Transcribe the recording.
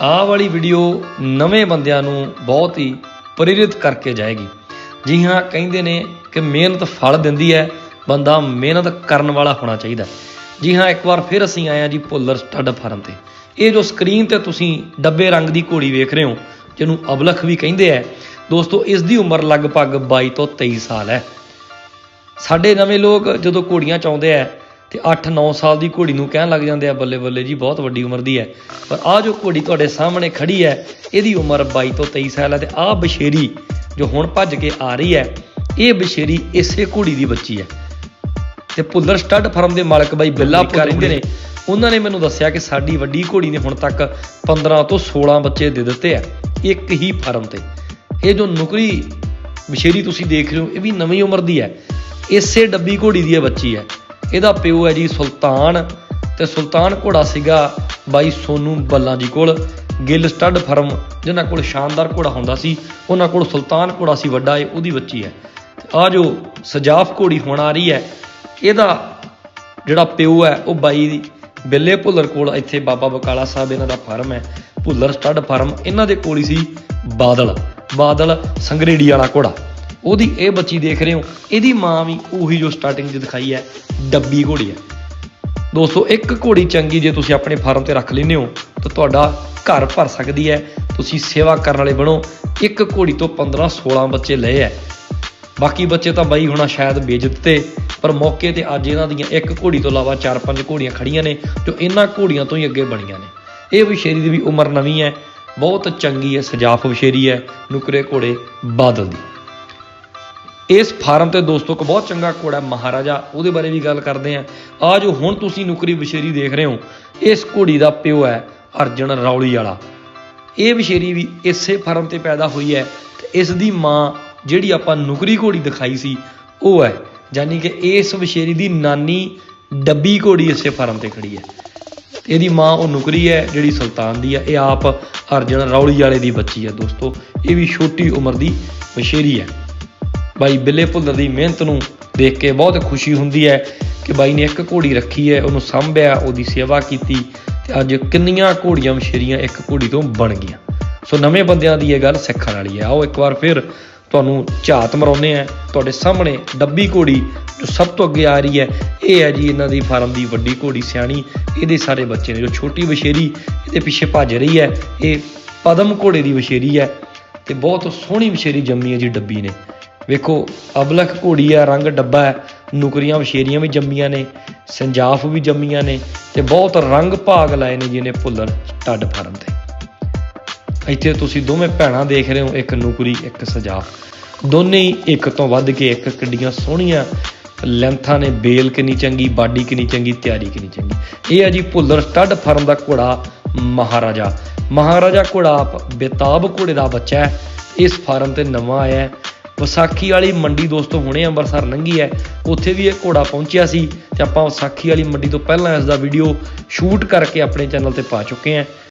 ਆਹ ਵਾਲੀ ਵੀਡੀਓ ਨਵੇਂ ਬੰਦਿਆਂ ਨੂੰ ਬਹੁਤ ਹੀ ਪ੍ਰੇਰਿਤ ਕਰਕੇ ਜਾਏਗੀ। ਜੀ ਹਾਂ, ਕਹਿੰਦੇ ਨੇ ਕਿ ਮਿਹਨਤ ਫਲ ਦਿੰਦੀ ਹੈ, ਬੰਦਾ ਮਿਹਨਤ ਕਰਨ ਵਾਲਾ ਹੋਣਾ ਚਾਹੀਦਾ ਜੀ ਹਾਂ, ਇੱਕ ਵਾਰ ਫਿਰ ਅਸੀਂ ਆਏ ਹਾਂ ਜੀ ਭੁੱਲਰ ਸਟੱਡ ਫਾਰਮ ਤੇ। ਇਹ ਜੋ ਸਕਰੀਨ ਤੇ ਤੁਸੀਂ ਡੱਬੇ ਰੰਗ ਦੀ ਘੋੜੀ ਵੇਖ ਰਹੇ ਹੋ, ਜਿਹਨੂੰ ਅਬਲਖ ਵੀ ਕਹਿੰਦੇ ਆ, ਦੋਸਤੋ, ਇਸ ਦੀ ਉਮਰ ਲਗਭਗ 22 ਤੋਂ 23 ਸਾਲ ਹੈ। ਸਾਡੇ ਨਵੇਂ ਲੋਕ ਜਦੋਂ ਘੋੜੀਆਂ ਚਾਹੁੰਦੇ ਆ ਤੇ 8-9 ਸਾਲ ਦੀ ਘੋੜੀ ਨੂੰ ਕਹਿਣ ਲੱਗ ਜਾਂਦੇ ਆ ਬੱਲੇ ਬੱਲੇ ਜੀ ਬਹੁਤ ਵੱਡੀ ਉਮਰ ਦੀ ਹੈ। ਪਰ ਆਹ ਜੋ ਘੋੜੀ ਤੁਹਾਡੇ ਸਾਹਮਣੇ ਖੜੀ ਹੈ ਇਹਦੀ ਉਮਰ 22 ਤੋਂ 23 ਸਾਲ ਹੈ ਤੇ ਆਹ ਬਸ਼ੇਰੀ ਜੋ ਹੁਣ ਭੱਜ ਕੇ ਆ ਰਹੀ ਹੈ ਇਹ ਬਸ਼ੇਰੀ ਇਸੇ ਘੋੜੀ ਦੀ ਬੱਚੀ ਹੈ। ਤੇ ਭੁੱਲਰ ਸਟੱਡ ਫਾਰਮ ਦੇ ਮਾਲਕ ਬਾਈ ਬਿੱਲਾ ਰਹਿੰਦੇ ਨੇ ਉਹਨਾਂ ਨੇ ਮੈਨੂੰ ਦੱਸਿਆ ਕਿ ਸਾਡੀ ਵੱਡੀ ਘੋੜੀ ਨੇ ਹੁਣ ਤੱਕ 15 ਤੋਂ 16 ਬੱਚੇ ਦੇ ਦਿੱਤੇ ਆ ਇੱਕ ਹੀ ਫਾਰਮ ਤੇ। ਇਹ ਜੋ ਨੁਕਰੀ ਬਸ਼ੇਰੀ ਤੁਸੀਂ ਦੇਖ ਰਹੇ ਹੋ ਇਹ ਵੀ ਨਵੀਂ ਉਮਰ ਦੀ ਹੈ ਇਸੇ ਡੱਬੀ ਘੋੜੀ ਦੀ ਇਹ ਬੱਚੀ ਹੈ। ਇਹਦਾ ਪਿਓ ਹੈ ਜੀ ਸੁਲਤਾਨ ਤੇ ਸੁਲਤਾਨ ਘੋੜਾ ਸੀਗਾ ਬਾਈ ਸੋਨੂ ਬੱਲਾ ਜੀ ਕੋਲ। ਗਿੱਲ ਸਟੱਡ ਫਰਮ ਜਿਹਨਾਂ ਕੋਲ ਸ਼ਾਨਦਾਰ ਘੋੜਾ ਹੁੰਦਾ ਸੀ, ਉਹਨਾਂ ਕੋਲ ਸੁਲਤਾਨ ਘੋੜਾ ਸੀ, ਵੱਡਾ ਇਹ, ਉਹਦੀ ਬੱਚੀ ਹੈ। ਆ ਜੋ ਸਜਾਫ ਘੋੜੀ ਹੁਣ ਆ ਰਹੀ ਹੈ, ਇਹਦਾ ਜਿਹੜਾ ਪਿਓ ਹੈ, ਉਹ ਬਾਈ ਬਿੱਲੇ ਭੁੱਲਰ ਕੋਲ, ਇੱਥੇ ਬਾਬਾ ਬਕਾਲਾ ਸਾਹਿਬ ਇਹਨਾਂ ਦਾ ਫਾਰਮ ਹੈ, ਭੁੱਲਰ ਸਟੱਡ ਫਾਰਮ ਇਹਨਾਂ ਦੇ ਕੋਲ ਹੀ ਸੀ ਬਾਦਲ ਬਾਦਲ ਸੰਗਰੇੜੀ ਵਾਲਾ ਘੋੜਾ। ਉਹਦੀ ਇਹ ਬੱਚੀ ਦੇਖ ਰਹੇ ਹੋ, ਇਹਦੀ ਮਾਂ ਵੀ ਉਹੀ ਜੋ ਸਟਾਰਟਿੰਗ 'ਚ ਦਿਖਾਈ ਹੈ, ਡੱਬੀ ਘੋੜੀ ਹੈ। ਦੋਸਤੋ, ਇੱਕ ਘੋੜੀ ਚੰਗੀ ਜੇ ਤੁਸੀਂ ਆਪਣੇ ਫਾਰਮ ਤੇ ਰੱਖ ਲੈਂਦੇ ਹੋ, ਤਾਂ ਤੁਹਾਡਾ ਘਰ ਭਰ ਸਕਦੀ ਹੈ, ਤੁਸੀਂ ਸੇਵਾ ਕਰਨ ਵਾਲੇ ਬਣੋ। ਇੱਕ ਘੋੜੀ ਤੋਂ 15 16 ਬੱਚੇ ਲਏ ਹੈ। ਬਾਕੀ ਬੱਚੇ ਤਾਂ ਬਾਈ ਹੋਣਾ ਸ਼ਾਇਦ ਵੇਚ ਦਿੱਤੇ ਪਰ ਮੌਕੇ ਤੇ ਅੱਜ ਇਹਨਾਂ ਦੀਆਂ ਇੱਕ ਘੋੜੀ ਤੋਂ ਇਲਾਵਾ ਚਾਰ ਪੰਜ ਘੋੜੀਆਂ ਖੜੀਆਂ ਨੇ, ਜੋ ਇਹਨਾਂ ਘੋੜੀਆਂ ਤੋਂ ਹੀ ਅੱਗੇ ਬਣੀਆਂ ਨੇ। ਇਹ ਵਿਸ਼ੇਰੀ ਦੀ ਵੀ ਉਮਰ ਨਵੀਂ ਹੈ, ਬਹੁਤ ਚੰਗੀ ਹੈ ਸਜਾਫ ਵਿਸ਼ੇਰੀ ਹੈ, ਨੁਕਰੇ ਘੋੜੇ ਬਾਦਲ ਦੀ। ਇਸ ਫਾਰਮ ਤੇ ਦੋਸਤੋ, ਇੱਕ ਬਹੁਤ ਚੰਗਾ ਘੋੜਾ ਮਹਾਰਾਜਾ, ਉਹਦੇ ਬਾਰੇ ਵੀ ਗੱਲ ਕਰਦੇ ਆਂ ਆ ਜੋ ਹੁਣ ਤੁਸੀਂ ਨੁਕਰੀ ਵਿਸ਼ੇਰੀ ਦੇਖ ਰਹੇ ਹੋ, ਇਸ ਘੋੜੀ ਦਾ ਪਿਓ ਹੈ ਅਰਜਨ ਰੌਲੀ ਵਾਲਾ। ਇਹ ਵਿਸ਼ੇਰੀ ਵੀ ਇਸੇ ਫਾਰਮ ਤੇ ਪੈਦਾ ਹੋਈ ਹੈ ਤੇ ਇਸ ਦੀ ਮਾਂ ਜਿਹੜੀ ਆਪਾਂ ਨੁਕਰੀ ਘੋੜੀ ਦਿਖਾਈ ਸੀ, ਉਹ ਹੈ। ਯਾਨੀ ਕਿ ਇਸ ਵਿਸ਼ੇਰੀ ਦੀ ਨਾਨੀ ਡੱਬੀ ਘੋੜੀ ਇਸੇ ਫਾਰਮ ਤੇ ਖੜੀ ਹੈ। ਇਹਦੀ ਮਾਂ ਉਹ ਨੁਕਰੀ ਹੈ, ਜਿਹੜੀ ਸੁਲਤਾਨ ਦੀ ਹੈ। ਇਹ ਆਪ ਅਰਜਨ ਰੌਲੀ ਵਾਲੇ ਦੀ ਬੱਚੀ ਹੈ ਦੋਸਤੋ। ਇਹ ਵੀ ਛੋਟੀ ਉਮਰ ਦੀ ਵਿਸ਼ੇਰੀ ਹੈ। ਬਾਈ ਬਿੱਲੇ ਭੁੱਲਰ ਦੀ ਮਿਹਨਤ ਨੂੰ ਦੇਖ ਕੇ ਬਹੁਤ ਖੁਸ਼ੀ ਹੁੰਦੀ ਹੈ ਕਿ ਬਾਈ ਨੇ ਇੱਕ ਘੋੜੀ ਰੱਖੀ ਹੈ, ਉਹਨੂੰ ਸੰਭਿਆ, ਉਹਦੀ ਸੇਵਾ ਕੀਤੀ ਤੇ ਅੱਜ ਕਿੰਨੀਆਂ ਘੋੜੀਆਂ ਮਸ਼ੇਰੀਆਂ ਇੱਕ ਘੋੜੀ ਤੋਂ ਬਣ ਗਈਆਂ। ਸੋ ਨਵੇਂ ਬੰਦਿਆਂ ਦੀ ਇਹ ਗੱਲ ਸਿੱਖਣ ਵਾਲੀ ਹੈ। ਆਓ ਇੱਕ ਵਾਰ ਫਿਰ ਤੁਹਾਨੂੰ ਝਾਤ ਮਰਾਉਂਦੇ ਆ ਤੁਹਾਡੇ ਸਾਹਮਣੇ ਡੱਬੀ ਘੋੜੀ ਜੋ ਸਭ ਤੋਂ ਅੱਗੇ ਆ ਰਹੀ ਹੈ, ਇਹ ਹੈ ਜੀ ਇਹਨਾਂ ਦੀ ਫਾਰਮ ਦੀ ਵੱਡੀ ਘੋੜੀ ਸਿਆਣੀ। ਇਹਦੇ ਸਾਰੇ ਬੱਚੇ ਨੇ ਜੋ ਛੋਟੀ ਵਸ਼ੇਰੀ ਇਹਦੇ ਪਿੱਛੇ ਭੱਜ ਰਹੀ ਹੈ, ਇਹ ਪਦਮ ਘੋੜੇ ਦੀ ਵਸ਼ੇਰੀ ਹੈ ਤੇ ਬਹੁਤ ਸੋਹਣੀ ਵਸ਼ੇਰੀ ਜੰਮੀ ਹੈ ਜੀ ਡੱਬੀ ਨੇ। ਵੇਖੋ, ਅਬਲਖ ਘੋੜੀ ਆ ਰੰਗ ਡੱਬਾ ਹੈ, ਨੁਕਰੀਆਂ ਵਸ਼ੇਰੀਆਂ ਵੀ ਜੰਮੀਆਂ ਨੇ, ਸੰਜਾਫ ਵੀ ਜੰਮੀਆਂ ਨੇ ਤੇ ਬਹੁਤ ਰੰਗ ਭਾਗ ਲਾਏ ਨੇ ਜਿਹਨੇ ਭੁੱਲਰ ਟੱਡ ਫਾਰਮ ਤੇ। ਇੱਥੇ ਤੁਸੀਂ ਦੋਵੇਂ ਭੈਣਾਂ ਦੇਖ ਰਹੇ ਹੋ, ਇੱਕ ਨੁਕਰੀ, ਇੱਕ ਸਜਾਫ ਦੋਨੇ ਹੀ ਇੱਕ ਤੋਂ ਵੱਧ ਕੇ ਇੱਕ ਕਿੱਡੀਆਂ ਸੋਹਣੀਆਂ, ਲੈਂਥਾਂ ਨੇ, ਬੇਲ ਕਿੰਨੀ ਚੰਗੀ, ਬਾਡੀ ਕਿੰਨੀ ਚੰਗੀ, ਤਿਆਰੀ ਕਿੰਨੀ ਚੰਗੀ। ਇਹ ਹੈ ਜੀ ਭੁੱਲਰ ਸਟੱਡ ਫਾਰਮ ਦਾ ਘੋੜਾ ਮਹਾਰਾਜਾ। ਮਹਾਰਾਜਾ ਘੋੜਾ ਆਪ ਬੇਤਾਬ ਘੋੜੇ ਦਾ ਬੱਚਾ ਹੈ, ਇਸ ਫਾਰਮ ਤੇ ਨਵਾਂ ਆਇਆ ਹੈ। ਵਿਸਾਖੀ ਵਾਲੀ ਮੰਡੀ ਦੋਸਤੋ ਹੁਣੇ ਅੰਮ੍ਰਿਤਸਰ ਲੰਘੀ ਹੈ, ਉੱਥੇ ਵੀ ਇਹ ਘੋੜਾ ਪਹੁੰਚਿਆ ਸੀ ਤੇ ਆਪਾਂ ਵਿਸਾਖੀ ਵਾਲੀ ਮੰਡੀ ਤੋਂ ਪਹਿਲਾਂ ਇਸ ਦਾ ਵੀਡੀਓ ਸ਼ੂਟ ਕਰਕੇ ਆਪਣੇ ਚੈਨਲ ਤੇ ਪਾ ਚੁੱਕੇ ਹਾਂ।